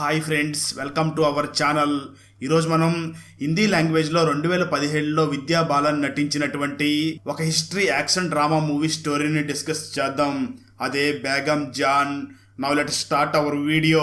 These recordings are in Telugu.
Hi friends welcome to our channel. ఈరోజు మనం హిందీ లాంగ్వేజ్లో రెండు వేల పదిహేడులో విద్యా బాలన్ నటించినటువంటి ఒక హిస్టరీ యాక్షన్ డ్రామా మూవీ స్టోరీని డిస్కస్ చేద్దాం. అదే Begum Jaan. Now let start our video.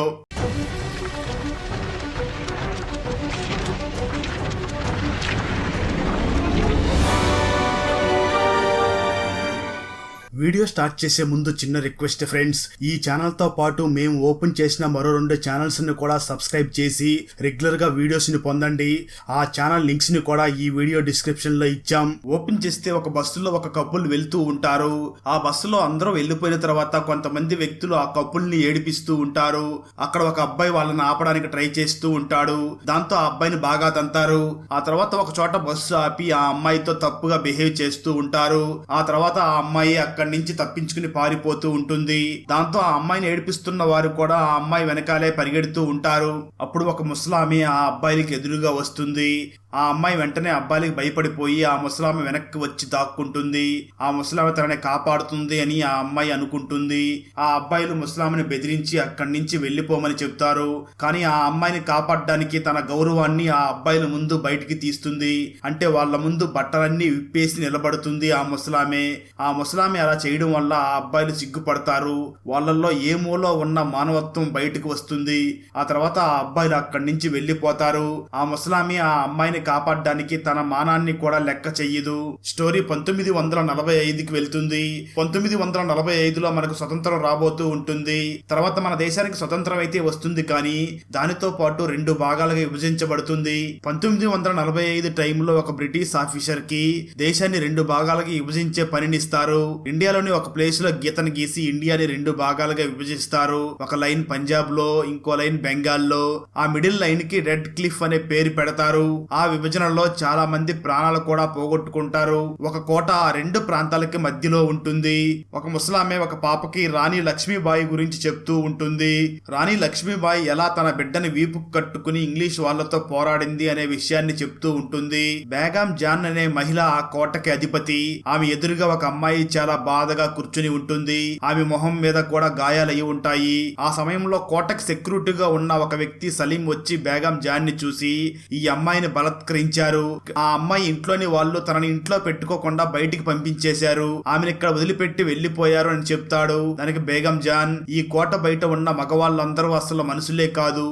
Video start చేసే ముందు చిన్న రిక్వెస్ట్ ఫ్రెండ్స్ ఈ ఛానల్తో పాటు మేము ఓపెన్ చేసిన మరో రెండు ఛానల్స్ని కూడా సబ్స్క్రైబ్ చేసి రెగ్యులర్గా వీడియోస్ని పొందండి. ఆ ఛానల్ లింక్స్ని కూడా ఈ వీడియో డిస్క్రిప్షన్లో ఇచ్చాం. ఓపెన్ చేస్తే ఒక బస్సులో ఒక కప్పులు వెళ్తూ ఉంటారు. ఆ బస్సులో అందరూ వెళ్ళిపోయిన తర్వాత కొంతమంది వ్యక్తులు ఆ కప్పుల్ని ఏడిపిస్తూ ఉంటారు. అక్కడ ఒక అబ్బాయి వాళ్ళని ఆపడానికి ట్రై చేస్తూ ఉంటాడు. దాంతో ఆ అబ్బాయిని బాగా తంతారు. ఆ తర్వాత ఒక చోట బస్సు ఆపి ఆ అమ్మాయితో తప్పుగా బిహేవ్ చేస్తూ ఉంటారు. ఆ తర్వాత ఆ అమ్మాయి అక్కడ నుంచి తప్పించుకుని పారిపోతూ ఉంటుంది. దాంతో ఆ అమ్మాయిని ఏడిపిస్తున్న వారు కూడా ఆ అమ్మాయి వెనకాలే పరిగెడుతూ ఉంటారు. అప్పుడు ఒక ముసలామి ఆ అబ్బాయికి ఎదురుగా వస్తుంది. ఆ అమ్మాయి వెంటనే అబ్బాయికి భయపడిపోయి ఆ ముసలామె వెనక్కి వచ్చి దాక్కుంటుంది. ఆ ముసలామె తనని కాపాడుతుంది అని ఆ అమ్మాయి అనుకుంటుంది. ఆ అబ్బాయిలు ముసలామెని బెదిరించి అక్కడి నుంచి వెళ్ళిపోమని చెప్తారు కానీ ఆ అమ్మాయిని కాపాడడానికి తన గౌరవాన్ని ఆ అబ్బాయిల ముందు బయటికి తీస్తుంది. అంటే వాళ్ళ ముందు బట్టలన్నీ విప్పేసి నిలబడుతుంది ఆ ముసలామె. ఆ ముసలామె అలా చేయడం వల్ల ఆ అబ్బాయిలు సిగ్గుపడతారు. వాళ్ళల్లో ఏ మూలో ఉన్న మానవత్వం బయటకు వస్తుంది? ఆ తర్వాత ఆ అబ్బాయిలు అక్కడి నుంచి వెళ్ళిపోతారు. ఆ ముసలామి ఆ అమ్మాయిని కాపాడడానికి తన మానాన్ని కూడా లెక్క చెయ్యదు. స్టోరీ పంతొమ్మిది వందల నలభై ఐదుకి వెళ్తుంది. పంతొమ్మిది వందల నలభై ఐదులో మనకు స్వతంత్రం రాబోతూ ఉంటుంది. తర్వాత మన దేశానికి స్వతంత్రం అయితే వస్తుంది కానీ దానితో పాటు రెండు భాగాలుగా విభజించబడుతుంది. పంతొమ్మిది వందల నలభై ఐదు టైంలో ఒక బ్రిటిష్ ఆఫీసర్కి దేశాన్ని రెండు భాగాలుగా విభజించే పనినిస్తారు ఇండియా ఇండియాలోని ఒక ప్లేస్లో గీతను గీసి ఇండియాని రెండు భాగాలుగా విభజిస్తారు. ఒక లైన్ పంజాబ్లో ఇంకో లైన్ బెంగాల్లో ఆ మిడిల్ లైన్కి రెడ్ క్లిఫ్ అనే పేరు పెడతారు. ఆ విభజనలో చాలా మంది ప్రాణాలు కూడా పోగొట్టుకుంటారు. ఒక కోట ఆ రెండు ప్రాంతాలకి మధ్యలో ఉంటుంది. ఒక ముసలామె ఒక పాపకి రాణి లక్ష్మీబాయి గురించి చెప్తూ ఉంటుంది. రాణి లక్ష్మీబాయి ఎలా తన బిడ్డని వీపు కట్టుకుని ఇంగ్లీష్ వాళ్ళతో పోరాడింది అనే విషయాన్ని చెప్తూ ఉంటుంది. బేగం జాన్ అనే మహిళ ఆ కోటకి అధిపతి. ఆమె ఎదురుగా ఒక అమ్మాయి చాలా బాగా బాధగా కూర్చుని ఉంటుంది. ఆమె మొహం మీద కూడా గాయాలయ్యి ఉంటాయి. ఆ సమయంలో కోటకు సెక్యూరిటీగా ఉన్న ఒక వ్యక్తి సలీం వచ్చి బేగం జాన్ని చూసి ఈ అమ్మాయిని బలత్కరించారు. ఆ అమ్మాయి ఇంట్లోని వాళ్ళు తనని ఇంట్లో పెట్టుకోకుండా బయటికి పంపించేశారు. ఆమెను ఇక్కడ వదిలిపెట్టి వెళ్ళిపోయారు అని చెప్తాడు దానికి బేగం జాన్. ఈ కోట బయట ఉన్న మగవాళ్ళందరూ అసలు మనుషులే కాదు.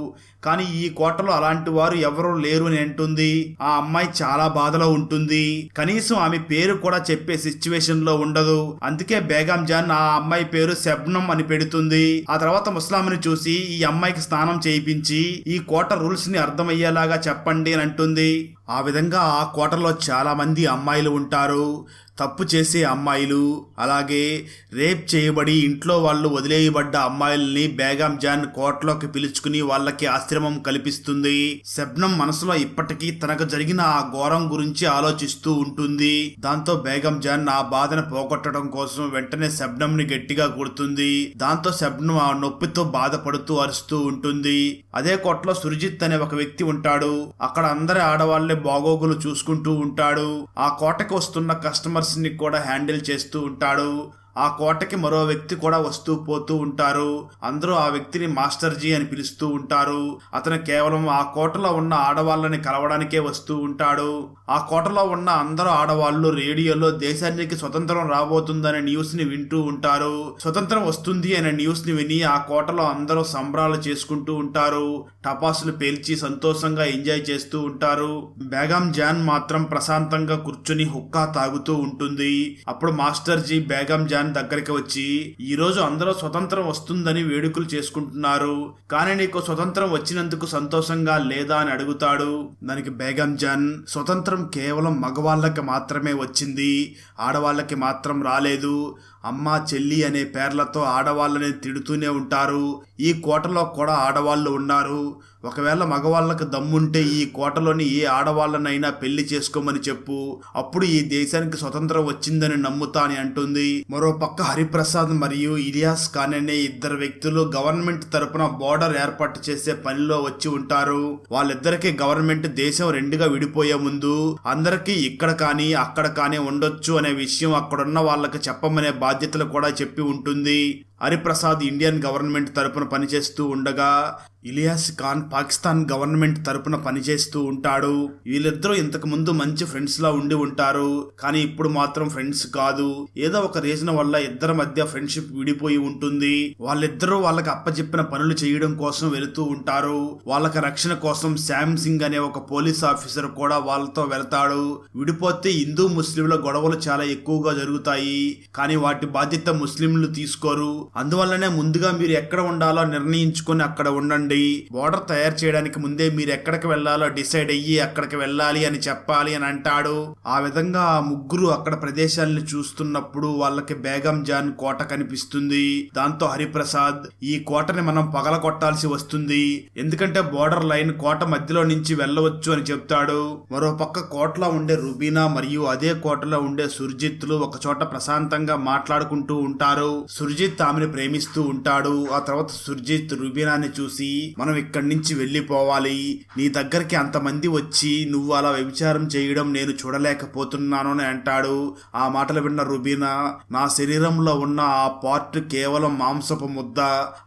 కానీ ఈ కోటలో అలాంటి వారు ఎవరూ లేరు అని అంటుంది. ఆ అమ్మాయి చాలా బాధలో ఉంటుంది. కనీసం ఆమె పేరు కూడా చెప్పే సిచ్యువేషన్లో ఉండదు. అందుకే బేగం జాన్ ఆ అమ్మాయి పేరు శబ్నం అని పెడుతుంది. ఆ తర్వాత ముస్లాంని చూసి ఈ అమ్మాయికి స్నానం చేయించి ఈ కోట రూల్స్ని అర్థమయ్యేలాగా చెప్పండి అని అంటుంది. ఆ విధంగా ఆ కోటలో చాలామంది అమ్మాయిలు ఉంటారు. తప్పు చేసే అమ్మాయిలు అలాగే రేప్ చేయబడి ఇంట్లో వాళ్ళు వదిలేయబడ్డ అమ్మాయిల్ని బేగం జాన్ కోటలోకి పిలుచుకుని వాళ్ళకి ఆశ్రమం కల్పిస్తుంది. శబ్నం మనసులో ఇప్పటికీ తనకు జరిగిన ఆ ఘోరం గురించి ఆలోచిస్తూ ఉంటుంది. దాంతో బేగం జాన్ ఆ బాధను పోగొట్టడం కోసం వెంటనే శబ్నంని గట్టిగా కొడుతుంది. దాంతో శబ్నం ఆ నొప్పితో బాధపడుతూ అరుస్తూ ఉంటుంది. అదే కోటలో సురజిత్ అనే ఒక వ్యక్తి ఉంటాడు. అక్కడ అందరి ఆడవాళ్ళే బాగోగులు చూసుకుంటూ ఉంటాడు. ఆ కోటకు వస్తున్న కస్టమర్స్ని కూడా హ్యాండిల్ చేస్తూ ఉంటాడు. ఆ కోటకి మరో వ్యక్తి కూడా వస్తూ పోతూ ఉంటారు. అందరూ ఆ వ్యక్తిని మాస్టర్జీ అని పిలుస్తూ ఉంటారు. అతను కేవలం ఆ కోటలో ఉన్న ఆడవాళ్ళని కలవడానికే వస్తూ ఉంటాడు. ఆ కోటలో ఉన్న అందరూ ఆడవాళ్ళు రేడియోలో దేశానికి స్వతంత్రం రాబోతుందనే న్యూస్ని వింటూ ఉంటారు. స్వతంత్రం వస్తుంది అనే న్యూస్ని విని ఆ కోటలో అందరూ సంబరాలు చేసుకుంటూ ఉంటారు. టపాసులు పేల్చి సంతోషంగా ఎంజాయ్ చేస్తూ ఉంటారు. బేగం జాన్ మాత్రం ప్రశాంతంగా కూర్చుని హుక్కా తాగుతూ ఉంటుంది. అప్పుడు మాస్టర్ జీ బేగం జాన్ దగ్గరికి వచ్చి ఈ రోజు అందరూ స్వతంత్రం వస్తుందని వేడుకలు చేసుకుంటున్నారు. కానీ నీకు స్వతంత్రం వచ్చినందుకు సంతోషంగా లేదా అని అడుగుతాడు. దానికి బేగం జాన్ స్వతంత్రం కేవలం మగవాళ్ళకి మాత్రమే వచ్చింది. ఆడవాళ్ళకి మాత్రం రాలేదు. అమ్మ చెల్లి అనే పేర్లతో ఆడవాళ్ళని తిడుతూనే ఉంటారు. ఈ కోటలో కూడా ఆడవాళ్ళు ఉన్నారు. ఒకవేళ మగవాళ్ళకు దమ్ముంటే ఈ కోటలోని ఏ ఆడవాళ్ళనైనా పెళ్ళి చేసుకోమని చెప్పు. అప్పుడు ఈ దేశానికి స్వతంత్రం వచ్చిందని నమ్ముతా అని అంటుంది. మరో పక్క హరిప్రసాద్ మరియు ఇలియాస్ ఖాన్ అనే ఇద్దరు వ్యక్తులు గవర్నమెంట్ తరపున బోర్డర్ ఏర్పాటు చేసే పనిలో వచ్చి ఉంటారు. వాళ్ళిద్దరికి గవర్నమెంట్ దేశం రెండుగా విడిపోయే ముందు అందరికీ ఇక్కడ కానీ అక్కడ కానీ ఉండొచ్చు అనే విషయం అక్కడున్న వాళ్ళకి చెప్పమనే బాధ్యతలు కూడా చెప్పి ఉంటుంది. హరిప్రసాద్ ఇండియన్ గవర్నమెంట్ తరపున పనిచేస్తూ ఉండగా ఇలియాస్ ఖాన్ పాకిస్తాన్ గవర్నమెంట్ తరపున పనిచేస్తూ ఉంటాడు. వీళ్ళిద్దరూ ఇంతకు ముందు మంచి ఫ్రెండ్స్ లా ఉండి ఉంటారు. కానీ ఇప్పుడు మాత్రం ఫ్రెండ్స్ కాదు. ఏదో ఒక రీజన్ వల్ల ఇద్దరి మధ్య ఫ్రెండ్షిప్ విడిపోయి ఉంటుంది. వాళ్ళిద్దరూ వాళ్ళకి అప్పచెప్పిన పనులు చేయడం కోసం వెళుతూ ఉంటారు. వాళ్ళకి రక్షణ కోసం శామ్ సింగ్ అనే ఒక పోలీస్ ఆఫీసర్ కూడా వాళ్ళతో వెళ్తాడు. విడిపోతే హిందూ ముస్లింల గొడవలు చాలా ఎక్కువగా జరుగుతాయి. కానీ వాటి బాధ్యత ముస్లింలు తీసుకోరు. అందువల్లనే ముందుగా మీరు ఎక్కడ ఉండాలో నిర్ణయించుకొని అక్కడ ఉండండి. బోర్డర్ తయారు చేయడానికి ముందే మీరు ఎక్కడికి వెళ్ళాలో డిసైడ్ అయ్యి అక్కడికి వెళ్ళాలి అని చెప్పాలి అని అంటాడు. ఆ విధంగా ఆ ముగ్గురు అక్కడ ప్రదేశాలను చూస్తున్నప్పుడు వాళ్ళకి బేగం జాన్ కోట కనిపిస్తుంది. దాంతో హరిప్రసాద్ ఈ కోటని మనం పగల కొట్టాల్సి వస్తుంది. ఎందుకంటే బోర్డర్ లైన్ కోట మధ్యలో నుంచి వెళ్ళవచ్చు అని చెప్తాడు. మరో పక్క కోటలో ఉండే రుబీనా మరియు అదే కోటలో ఉండే సుర్జిత్లు ఒక చోట ప్రశాంతంగా మాట్లాడుకుంటూ ఉంటారు. సుర్జిత్ ఆమెను ప్రేమిస్తూ ఉంటాడు. ఆ తర్వాత సుర్జిత్ రుబీనాని చూసి మనం ఇక్కడి నుంచి వెళ్ళిపోవాలి. నీ దగ్గరికి అంతమంది వచ్చి నువ్వు అలా వ్యభిచారం చేయడం నేను చూడలేకపోతున్నాను అని అంటాడు. ఆ మాటలు విన్న రుబీనా నా శరీరంలో ఉన్న ఆ పార్ట్ కేవలం మాంసపు ముద్ద.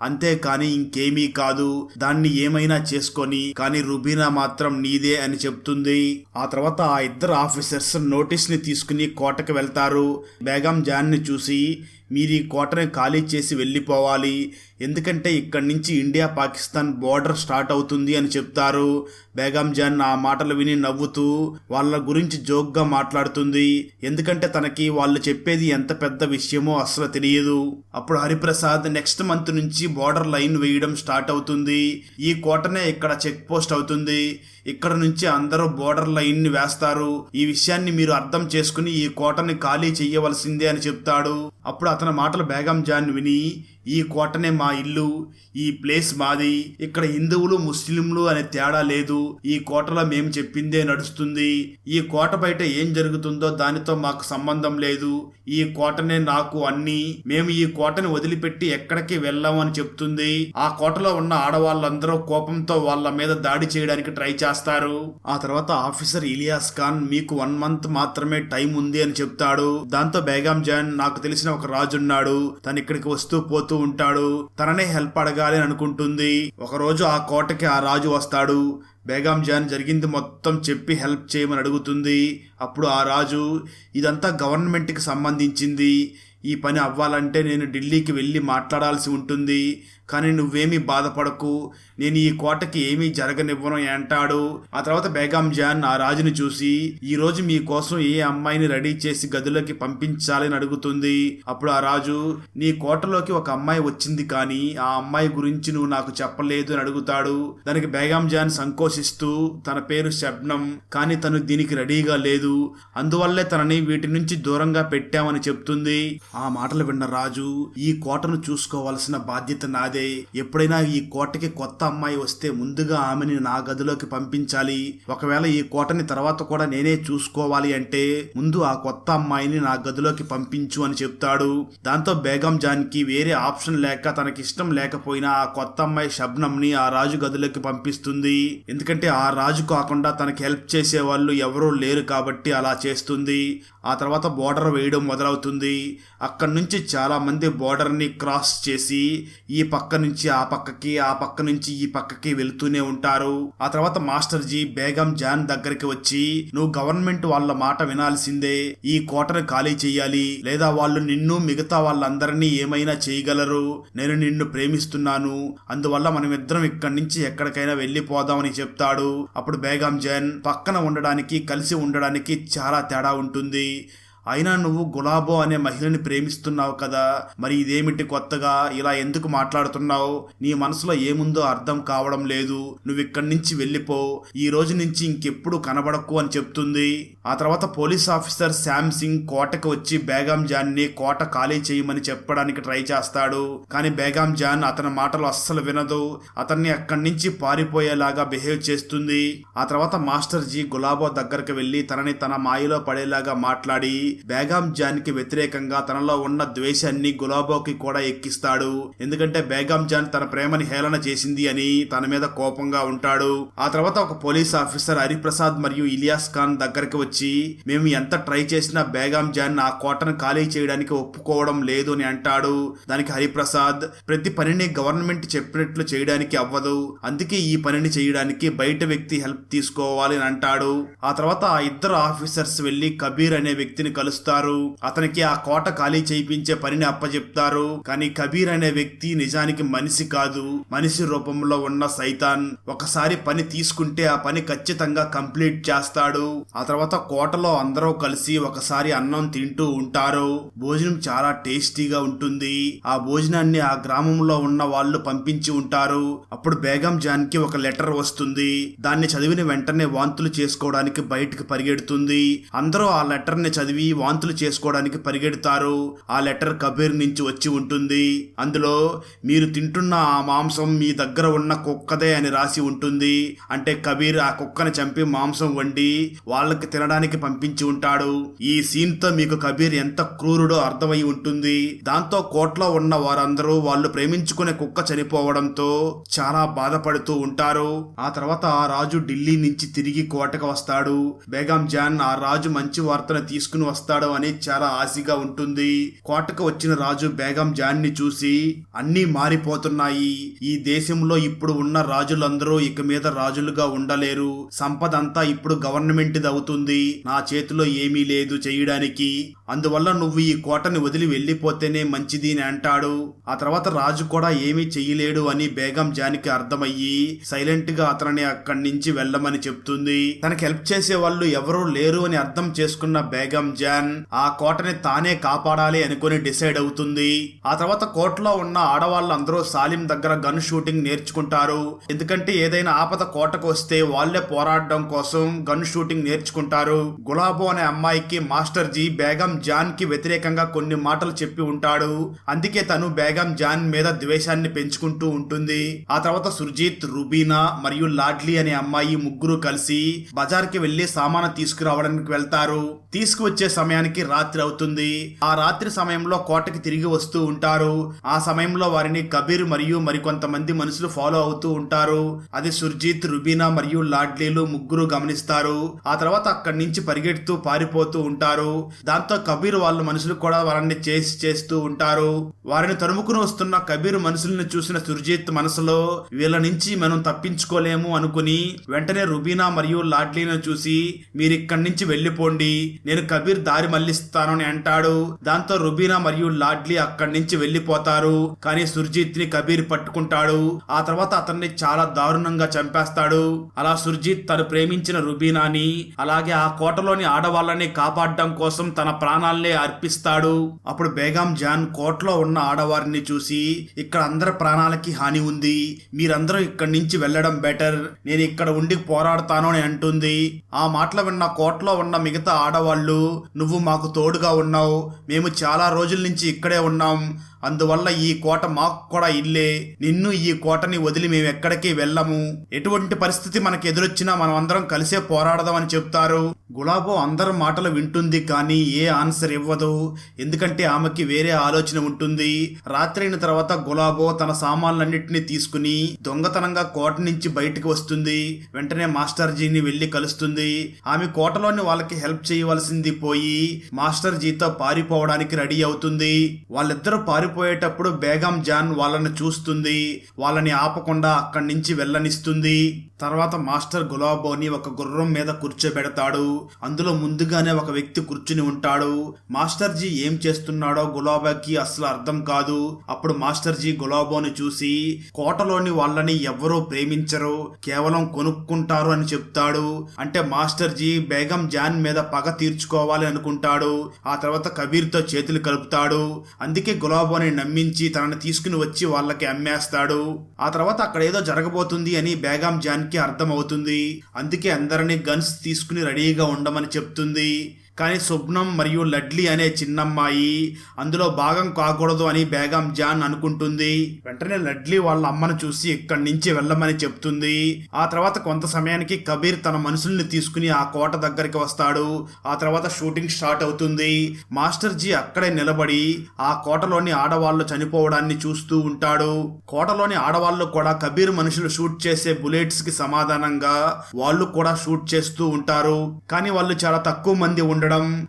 అంతేకాని ఇంకేమీ కాదు. దాన్ని ఏమైనా చేసుకొని కానీ రుబీనా మాత్రం నీదే అని చెప్తుంది. ఆ తర్వాత ఆ ఇద్దరు ఆఫీసర్స్ నోటీస్ని తీసుకుని కోటకు వెళ్తారు. బేగం జాన్ని చూసి మీరు ఈ కోటని ఖాళీ చేసి వెళ్ళిపోవాలి. ఎందుకంటే ఇక్కడి నుంచి ఇండియా పాకిస్తాన్ బోర్డర్ స్టార్ట్ అవుతుంది అని చెప్తారు. బేగం జాన్ ఆ మాటలు విని నవ్వుతూ వాళ్ళ గురించి జోక్గా మాట్లాడుతుంది. ఎందుకంటే తనకి వాళ్ళు చెప్పేది ఎంత పెద్ద విషయమో అసలు తెలియదు. అప్పుడు హరిప్రసాద్ నెక్స్ట్ మంత్ నుంచి బోర్డర్ లైన్ వేయడం స్టార్ట్ అవుతుంది. ఈ కోటనే ఇక్కడ చెక్ పోస్ట్ అవుతుంది. ఇక్కడ నుంచి అందరూ బోర్డర్ లైన్ని వేస్తారు. ఈ విషయాన్ని మీరు అర్థం చేసుకుని ఈ కోటని ఖాళీ చెయ్యవలసిందే అని చెప్తాడు. అప్పుడు అతని మాటలు బేగం జాన్ విని ఈ కోటనే మా ఇల్లు ఈ ప్లేస్ మాది. ఇక్కడ హిందువులు ముస్లింలు అనే తేడా లేదు. ఈ కోటలో మేము చెప్పిందే నడుస్తుంది. ఈ కోట బయట ఏం జరుగుతుందో దానితో మాకు సంబంధం లేదు. ఈ కోటనే నాకు అన్ని. మేము ఈ కోటని వదిలిపెట్టి ఎక్కడికి వెళ్ళామని చెప్తుంది. ఆ కోటలో ఉన్న ఆడవాళ్ళందరూ కోపంతో వాళ్ళ మీద దాడి చేయడానికి ట్రై చేస్తారు. ఆ తర్వాత ఆఫీసర్ ఇలియాస్ ఖాన్ మీకు వన్ మంత్ మాత్రమే టైం ఉంది అని చెప్తాడు. దాంతో బేగం జాన్ నాకు తెలిసిన ఒక రాజున్నాడు. తను ఇక్కడికి వస్తూ పోతూ ఉంటాడు. తననే హెల్ప్ అడగాలి అని అనుకుంటుంది. ఒకరోజు ఆ కోటకి ఆ రాజు వస్తాడు. బేగం జాన్ జరిగింది మొత్తం చెప్పి హెల్ప్ చేయమని అడుగుతుంది. అప్పుడు ఆ రాజు ఇదంతా గవర్నమెంట్కి సంబంధించింది. ఈ పని అవ్వాలంటే నేను ఢిల్లీకి వెళ్ళి మాట్లాడాల్సి ఉంటుంది. కానీ నువ్వేమీ బాధపడకు. నేను ఈ కోటకి ఏమీ జరగనివ్వను అంటాడు. ఆ తర్వాత బేగం జాన్ ఆ రాజుని చూసి ఈ రోజు మీ కోసం ఏ అమ్మాయిని రెడీ చేసి గదిలోకి పంపించాలని అడుగుతుంది? అప్పుడు ఆ రాజు నీ కోటలోకి ఒక అమ్మాయి వచ్చింది కానీ ఆ అమ్మాయి గురించి నువ్వు నాకు చెప్పలేదు అని అడుగుతాడు. దానికి బేగం జాన్ సంకోచిస్తూ తన పేరు శబ్నం కానీ తను దీనికి రెడీగా లేదు. అందువల్లే తనని వీటి నుంచి దూరంగా పెట్టామని చెప్తుంది. ఆ మాటలు విన్న రాజు ఈ కోటను చూసుకోవాల్సిన బాధ్యత నాదే. ఎప్పుడైనా ఈ కోటకి కొత్త అమ్మాయి వస్తే ముందుగా ఆమెని నా గదిలోకి పంపించాలి. ఒకవేళ ఈ కోటని తర్వాత కూడా నేనే చూసుకోవాలి అంటే ముందు ఆ కొత్త అమ్మాయిని నా గదిలోకి పంపించు అని చెప్తాడు. దాంతో బేగం జాన్కి వేరే ఆప్షన్ లేక తనకిష్టం లేకపోయినా ఆ కొత్త అమ్మాయి షబ్నంని ఆ రాజు గదిలోకి పంపిస్తుంది. ఎందుకంటే ఆ రాజు కాకుండా తనకి హెల్ప్ చేసే వాళ్ళు ఎవరూ లేరు కాబట్టి అలా చేస్తుంది. ఆ తర్వాత బోర్డర్ వేయడం మొదలవుతుంది. అక్కడి నుంచి చాలా మంది బోర్డర్ని క్రాస్ చేసి ఈ పక్క నుంచి ఆ పక్కకి ఆ పక్క నుంచి ఈ పక్కకి వెళ్తూనే ఉంటారు. ఆ తర్వాత మాస్టర్ జీ బేగం జాన్ దగ్గరికి వచ్చి నువ్వు గవర్నమెంట్ వాళ్ళ మాట వినాల్సిందే. ఈ కోటను ఖాళీ చేయాలి. లేదా వాళ్ళు నిన్ను మిగతా వాళ్ళందరినీ ఏమైనా చేయగలరు. నేను నిన్ను ప్రేమిస్తున్నాను. అందువల్ల మనం ఇద్దరం ఇక్కడి నుంచి ఎక్కడికైనా వెళ్ళిపోదామని చెప్తాడు. అప్పుడు బేగం జాన్ పక్కన ఉండడానికి కలిసి ఉండడానికి చాలా తేడా ఉంటుంది. be అయినా నువ్వు గులాబో అనే మహిళని ప్రేమిస్తున్నావు కదా. మరి ఇదేమిటి కొత్తగా? ఇలా ఎందుకు మాట్లాడుతున్నావు? నీ మనసులో ఏముందో అర్థం కావడం లేదు. నువ్వు ఇక్కడి నుంచి వెళ్ళిపో. ఈ రోజు నుంచి ఇంకెప్పుడు కనబడకు అని చెప్తుంది. ఆ తర్వాత పోలీస్ ఆఫీసర్ శామ్ సింగ్ కోటకు వచ్చి బేగం జాన్ని కోట ఖాళీ చేయమని చెప్పడానికి ట్రై చేస్తాడు. కానీ బేగం జాన్ అతని మాటలు అస్సలు వినదు. అతన్ని అక్కడి నుంచి పారిపోయేలాగా బిహేవ్ చేస్తుంది. ఆ తర్వాత మాస్టర్ జీ గులాబో దగ్గరకు వెళ్ళి తనని తన మాయలో పడేలాగా మాట్లాడి బేగం జాన్కి వ్యతిరేకంగా తనలో ఉన్న ద్వేషాన్ని గులాబోకి కూడా ఎక్కిస్తాడు. ఎందుకంటే బేగం జాన్ తన ప్రేమని హేళన చేసింది అని తన మీద కోపంగా ఉంటాడు. ఆ తర్వాత ఒక పోలీస్ ఆఫీసర్ హరిప్రసాద్ మరియు ఇలియాస్ ఖాన్ దగ్గరికి వచ్చి మేము ఎంత ట్రై చేసినా బేగం జాన్ ఆ కోటను ఖాళీ చేయడానికి ఒప్పుకోవడం లేదు అని అంటాడు. దానికి హరిప్రసాద్ ప్రతి పనిని గవర్నమెంట్ చెప్పినట్లు చేయడానికి అవ్వదు. అందుకే ఈ పనిని చేయడానికి బయట వ్యక్తి హెల్ప్ తీసుకోవాలి అని అంటాడు. ఆ తర్వాత ఆ ఇద్దరు ఆఫీసర్స్ వెళ్ళి కబీర్ అనే వ్యక్తిని కలుస్తారు. అతనికి ఆ కోట ఖాళీ చేయించే పనిని అప్పచెప్తారు కానీ కబీర్ అనే వ్యక్తి నిజానికి మనిషి కాదు. మనిషి రూపంలో ఉన్న సైతాన్. ఒకసారి పని తీసుకుంటే ఆ పని ఖచ్చితంగా కంప్లీట్ చేస్తాడు. ఆ తర్వాత కోటలో అందరూ కలిసి ఒకసారి అన్నం తింటూ ఉంటారు. భోజనం చాలా టేస్టీగా ఉంటుంది. ఆ భోజనాన్ని ఆ గ్రామంలో ఉన్న వాళ్ళు పంపించి ఉంటారు. అప్పుడు బేగం జాన్కి ఒక లెటర్ వస్తుంది. దాన్ని చదివిన వెంటనే వాంతులు చేసుకోవడానికి బయటకు పరిగెడుతుంది. అందరూ ఆ లెటర్ని చదివి వాంతులు చేసుకోవడానికి పరిగెడతారు. ఆ లెటర్ కబీర్ నుంచి వచ్చి ఉంటుంది. అందులో మీరు తింటున్న ఆ మాంసం మీ దగ్గర ఉన్న కుక్కదే అని రాసి ఉంటుంది. అంటే కబీర్ ఆ కుక్కని చంపి మాంసం వండి వాళ్ళకి తినడానికి పంపించి ఉంటాడు. ఈ సీన్తో మీకు కబీర్ ఎంత క్రూరుడో అర్థమై ఉంటుంది. దాంతో కోట్లో ఉన్న వారందరూ వాళ్ళు ప్రేమించుకునే కుక్క చనిపోవడంతో చాలా బాధపడుతూ ఉంటారు. ఆ తర్వాత ఆ రాజు ఢిల్లీ నుంచి తిరిగి కోటకు వస్తాడు. బేగం జాన్ ఆ రాజు మంచి వార్తను తీసుకుని వస్తాడు అని చాలా ఆశగా ఉంటుంది. కోటకు వచ్చిన రాజు బేగం జాన్ని చూసి అన్నీ మారిపోతున్నాయి. ఈ దేశంలో ఇప్పుడు ఉన్న రాజులందరూ ఇక మీద రాజులుగా ఉండలేరు. సంపద అంతా ఇప్పుడు గవర్నమెంట్ అవుతుంది. నా చేతిలో ఏమీ లేదు చేయడానికి. అందువల్ల నువ్వు ఈ కోటని వదిలి వెళ్ళిపోతేనే మంచిది అని అంటాడు. ఆ తర్వాత రాజు కూడా ఏమీ చెయ్యలేడు అని బేగం జానికి అర్థమయ్యి సైలెంట్గా అతనిని అక్కడి నుంచి వెళ్ళమని చెప్తుంది. తనకి హెల్ప్ చేసే వాళ్ళు ఎవరూ లేరు అని అర్థం చేసుకున్న బేగం జాన్ ఆ కోటని తానే కాపాడాలి అనుకుని డిసైడ్ అవుతుంది. ఆ తర్వాత కోటలో ఉన్న ఆడవాళ్ళందరూ సాలిం దగ్గర గన్ షూటింగ్ నేర్చుకుంటారు. ఎందుకంటే ఏదైనా ఆపద కోటకు వస్తే వాళ్ళే పోరాడడం కోసం గన్ షూటింగ్ నేర్చుకుంటారు. గులాబో అనే అమ్మాయికి మాస్టర్ జీ బేగం జాన్కి వ్యతిరేకంగా కొన్ని మాటలు చెప్పి ఉంటాడు. అందుకే తను బేగం జాన్ మీద ద్వేషాన్ని పెంచుకుంటూ ఉంటుంది. ఆ తర్వాత సుర్జీత్ రుబీనా మరియు లాడ్లీ అనే అమ్మాయి ముగ్గురు కలిసి బజార్కి వెళ్ళి సామాను తీసుకురావడానికి వెళ్తారు. తీసుకువచ్చే సమయానికి రాత్రి అవుతుంది. ఆ రాత్రి సమయంలో కోటకి తిరిగి వస్తూ ఉంటారు. ఆ సమయంలో వారిని కబీర్ మరియు మరికొంతమంది మనుషులు ఫాలో అవుతూ ఉంటారు. అది సుర్జీత్ రుబీనా మరియు లాడ్లీలు ముగ్గురు గమనిస్తారు. ఆ తర్వాత అక్కడి నుంచి పరిగెడుతూ పారిపోతూ ఉంటారు. దాంతో కబీర్ వాళ్ళ మనుషులు కూడా వారిని చేసి చేస్తూ ఉంటారు. వారిని తరుముకుని వస్తున్న కబీర్ మనుషులను చూసిన సుర్జీత్ మనసులో వీళ్ళ నుంచి మనం తప్పించుకోలేము అనుకుని వెంటనే రుబీనా మరియు లాడ్లీను చూసి మీరు ఇక్కడి నుంచి వెళ్ళిపోండి. నేను కబీర్ దారి మళ్ళిస్తానని అంటాడు. దాంతో రుబీనా మరియు లాడ్లీ అక్కడి నుంచి వెళ్ళిపోతారు. కానీ సుర్జీత్ని కబీర్ పట్టుకుంటాడు. ఆ తర్వాత అతన్ని చాలా దారుణంగా చంపేస్తాడు. అలా సుర్జీత్ తను ప్రేమించిన రుబీనాని అలాగే ఆ కోటలోని ఆడవాళ్ళని కాపాడడం కోసం తన ప్రాణాలనే అర్పిస్తాడు. అప్పుడు బేగం జాన్ కోటలో ఉన్న ఆడవారిని చూసి ఇక్కడ అందరి ప్రాణాలకి హాని ఉంది. మీరందరూ ఇక్కడి నుంచి వెళ్ళడం బెటర్. నేను ఇక్కడ ఉండి పోరాడతాను అని అంటుంది. ఆ మాటలు విన్న కోటలో ఉన్న మిగతా ఆడవాళ్ళు నువ్వు మాకు తోడుగా ఉన్నావు. మేము చాలా రోజుల నుంచి ఇక్కడే ఉన్నాం. అందువల్ల ఈ కోట మాకు కూడా ఇల్లే. నిన్ను ఈ కోటని వదిలి మేము ఎక్కడికి వెళ్ళము. ఎటువంటి పరిస్థితి మనకు ఎదురొచ్చినా మనం అందరం కలిసే పోరాడదామని చెప్తారు. గులాబో అందరి మాటలు వింటుంది కానీ ఏ ఆన్సర్ ఇవ్వదు. ఎందుకంటే ఆమెకి వేరే ఆలోచన ఉంటుంది. రాత్రి అయిన తర్వాత గులాబో తన సామాన్లన్నింటినీ తీసుకుని దొంగతనంగా కోట నుంచి బయటకు వస్తుంది. వెంటనే మాస్టర్జీని వెళ్ళి కలుస్తుంది. ఆమె కోటలోని వాళ్ళకి హెల్ప్ చేయవలసింది పోయి మాస్టర్ జీతో పారిపోవడానికి రెడీ అవుతుంది. వాళ్ళిద్దరూ పారిపోయేటప్పుడు బేగం జాన్ వాళ్ళని చూస్తుంది వాళ్ళని ఆపకుండా అక్కడి నుంచి వెళ్ళనిస్తుంది. తర్వాత మాస్టర్ గులాబోని ఒక గుర్రం మీద కూర్చోబెడతాడు. అందులో ముందుగానే ఒక వ్యక్తి కూర్చుని ఉంటాడు. మాస్టర్ జీ ఏం చేస్తున్నాడో గులాబాకి అసలు అర్థం కాదు. అప్పుడు మాస్టర్ జీ గులాబోని చూసి కోటలోని వాళ్ళని ఎవ్వరూ ప్రేమించరు కేవలం కొనుక్కుంటారు అని చెప్తాడు. అంటే మాస్టర్ జీ బేగం జాన్ మీద పగ తీర్చుకోవాలి అనుకుంటాడు. ఆ తర్వాత కబీర్తో చేతులు కలుపుతాడు. అందుకే గులాబోని నమ్మించి తనని తీసుకుని వచ్చి వాళ్ళకి అమ్మేస్తాడు. ఆ తర్వాత అక్కడ ఏదో జరగబోతుంది అని బేగం జాన్ అర్థమవుతుంది. అందుకే అందరినీ గన్స్ తీసుకుని రెడీగా ఉండమని చెప్తుంది. కానీ స్వప్నం మరియు లడ్లీ అనే చిన్నమ్మాయి అందులో భాగం కాకూడదు అని బేగం జాన్ అనుకుంటుంది. వెంటనే లడ్లీ వాళ్ళ అమ్మను చూసి ఇక్కడి నుంచి వెళ్ళమని చెప్తుంది. ఆ తర్వాత కొంత సమయానికి కబీర్ తన మనుషుల్ని తీసుకుని ఆ కోట దగ్గరికి వస్తాడు. ఆ తర్వాత షూటింగ్ స్టార్ట్ అవుతుంది. మాస్టర్ జీ అక్కడే నిలబడి ఆ కోటలోని ఆడవాళ్ళు చనిపోవడాన్ని చూస్తూ ఉంటాడు. కోటలోని ఆడవాళ్ళు కూడా కబీర్ మనుషులు షూట్ చేసే బుల్లెట్స్కి సమాధానంగా వాళ్ళు కూడా షూట్ చేస్తూ ఉంటారు. కానీ వాళ్ళు చాలా తక్కువ మంది ఉండడం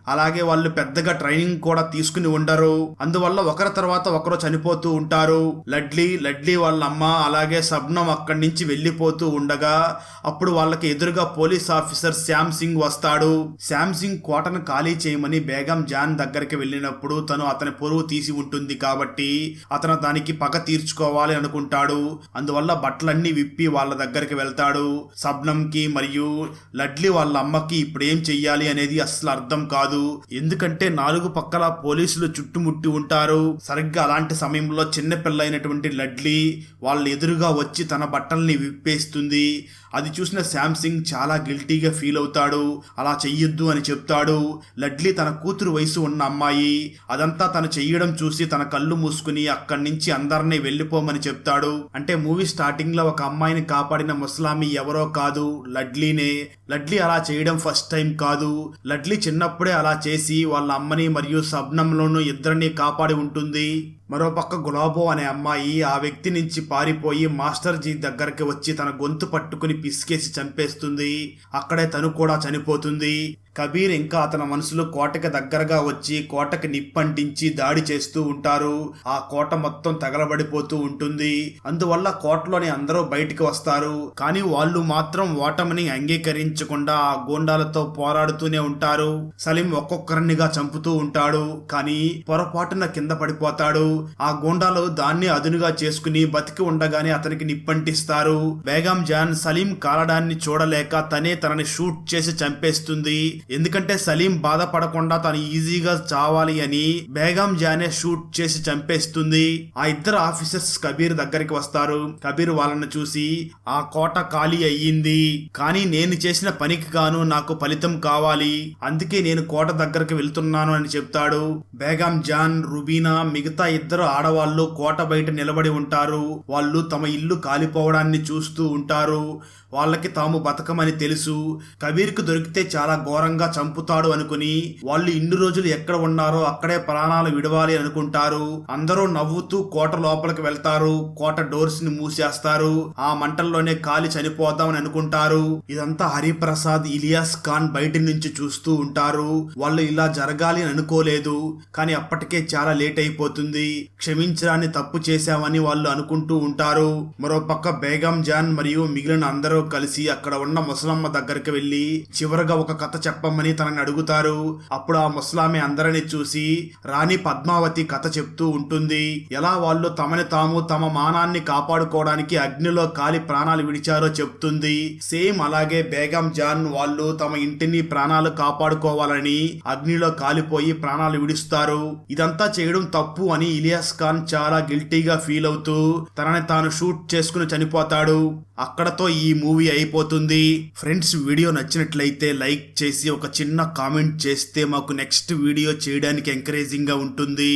అలాగే వాళ్ళు పెద్దగా ట్రైనింగ్ కూడా తీసుకుని ఉండరు. అందువల్ల ఒకరి తర్వాత ఒకరు చనిపోతూ ఉంటారు. లడ్లీ లడ్లీ వాళ్ళ అమ్మ అలాగే సబ్నం అక్కడి నుంచి వెళ్ళిపోతూ ఉండగా అప్పుడు వాళ్ళకి ఎదురుగా పోలీస్ ఆఫీసర్ శ్యామ్ సింగ్ వస్తాడు. శ్యామ్ సింగ్ కోటను ఖాళీ చేయమని బేగం జాన్ దగ్గరికి వెళ్ళినప్పుడు తను అతని పొరుగు తీసి ఉంటుంది కాబట్టి అతను దానికి పగ తీర్చుకోవాలి అనుకుంటాడు. అందువల్ల బట్టలన్నీ విప్పి వాళ్ళ దగ్గరికి వెళ్తాడు. సబ్నంకి మరియు లడ్లీ వాళ్ళ అమ్మకి ఇప్పుడు ఏం చెయ్యాలి అనేది అస్సలు అర్థం కాదు. ఎందుకంటే నాలుగు పక్కల పోలీసులు చుట్టుముట్టి ఉంటారు. సరిగ్గా అలాంటి సమయంలో చిన్న పిల్లైనటువంటి లడ్లీ వాళ్ళ ఎదురుగా వచ్చి తన బట్టల్ని విప్పేస్తుంది. అది చూసిన శామ్సింగ్ చాలా గిల్టీగా ఫీల్ అవుతాడు. అలా చెయ్యొద్దు అని చెప్తాడు. లడ్లీ తన కూతురు వయసు ఉన్న అమ్మాయి. అదంతా తను చెయ్యడం చూసి తన కళ్ళు మూసుకుని అక్కడి నుంచి అందరినీ వెళ్ళిపోమని చెప్తాడు. అంటే మూవీ స్టార్టింగ్లో ఒక అమ్మాయిని కాపాడిన ముసలామి ఎవరో కాదు లడ్లీనే. లడ్లీ అలా చేయడం ఫస్ట్ టైం కాదు. లడ్లీ చిన్నప్పుడే అలా చేసి వాళ్ళ అమ్మని మరియు సబ్నంలోనూ ఇద్దరిని కాపాడి ఉంటుంది. మరోపక్క గులాబో అనే అమ్మాయి ఆ వ్యక్తి నుంచి పారిపోయి మాస్టర్ జీ దగ్గరికి వచ్చి తన గొంతు పట్టుకుని పిసికేసి చంపేస్తుంది. అక్కడే తను కూడా చనిపోతుంది. కబీర్ ఇంకా అతని మనసులో కోటకి దగ్గరగా వచ్చి కోటకి నిప్పంటించి దాడి చేస్తూ ఉంటారు. ఆ కోట మొత్తం తగలబడిపోతూ ఉంటుంది. అందువల్ల కోటలోని అందరూ బయటికి వస్తారు. కానీ వాళ్ళు మాత్రం ఓటమిని అంగీకరించకుండా ఆ గోండాలతో పోరాడుతూనే ఉంటారు. సలీం ఒక్కొక్కరినిగా చంపుతూ ఉంటాడు. కానీ పొరపాటున కింద పడిపోతాడు. ఆ గోండాలు దాన్ని అదునుగా చేసుకుని బతికి ఉండగానే అతనికి నిప్పంటిస్తారు. బేగం జాన్ సలీం కాలడాన్ని చూడలేక తనే తనని షూట్ చేసి చంపేస్తుంది. ఎందుకంటే సలీం బాధపడకుండా తను ఈజీగా చావాలి అని బేగం జానే షూట్ చేసి చంపేస్తుంది. ఆ ఇద్దరు ఆఫీసర్స్ కబీర్ దగ్గరికి వస్తారు. కబీర్ వాళ్ళని చూసి ఆ కోట ఖాళీ అయ్యింది. కానీ నేను చేసిన పనికి గాను నాకు ఫలితం కావాలి. అందుకే నేను కోట దగ్గరికి వెళ్తున్నాను అని చెప్తాడు. బేగం జాన్ రుబీనా మిగతా ఇద్దరు ఆడవాళ్ళు కోట బయట నిలబడి ఉంటారు. వాళ్ళు తమ ఇల్లు కాలిపోవడాన్ని చూస్తూ ఉంటారు. వాళ్ళకి తాము బతకమని తెలుసు. కబీర్కు దొరికితే చాలా ఘోరంగా చంపుతాడు అనుకుని వాళ్ళు ఇన్ని రోజులు ఎక్కడ ఉన్నారో అక్కడే ప్రాణాలు విడవాలి అనుకుంటారు. అందరూ నవ్వుతూ కోట లోపలికి వెళ్తారు. కోట డోర్స్ని మూసేస్తారు. ఆ మంటల్లోనే కాలి చనిపోదామని అనుకుంటారు. ఇదంతా హరిప్రసాద్ ఇలియాస్ ఖాన్ బయటి నుంచి చూస్తూ ఉంటారు. వాళ్ళు ఇలా జరగాలి అని అనుకోలేదు. కానీ అప్పటికే చాలా లేట్ అయిపోతుంది. క్షమించడాన్ని తప్పు చేశామని వాళ్ళు అనుకుంటూ ఉంటారు. మరోపక్క బేగం జాన్ మరియు మిగిలిన అందరూ కలిసి అక్కడ ఉన్న ముసలమ్మ దగ్గరికి వెళ్ళి చివరగా ఒక కథ చెప్పమని తనని అడుగుతారు. అప్పుడు ఆ ముసలామె అందరిని చూసి రాణి పద్మావతి కథ చెప్తూ ఉంటుంది. ఎలా వాళ్ళు తమని తాము తమ మానాన్ని కాపాడుకోవడానికి అగ్నిలో కాలి ప్రాణాలు విడిచారో చెప్తుంది. సేమ్ అలాగే బేగం జాన్ వాళ్ళు తమ ఇంటిని ప్రాణాలు కాపాడుకోవాలని అగ్నిలో కాలిపోయి ప్రాణాలు విడుస్తారు. ఇదంతా చేయడం తప్పు అని ఇలియాస్ ఖాన్ చాలా గిల్టీగా ఫీల్ అవుతూ తనని తాను షూట్ చేసుకుని చనిపోతాడు. అక్కడతో ఈ మూవీ అయిపోతుంది. ఫ్రెండ్స్ వీడియో నచ్చినట్లయితే లైక్ చేసి ఒక చిన్న కామెంట్ చేస్తే మాకు నెక్స్ట్ వీడియో చేయడానికి ఎంకరేజింగ్గా ఉంటుంది.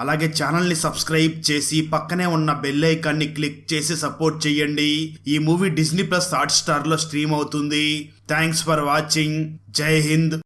అలాగే ఛానల్ని సబ్స్క్రైబ్ చేసి పక్కనే ఉన్న బెల్ ఐకాన్ని క్లిక్ చేసి సపోర్ట్ చేయండి. ఈ మూవీ డిజ్నీ ప్లస్ హాట్స్టార్లో స్ట్రీమ్ అవుతుంది. Thanks for watching. Jai Hind.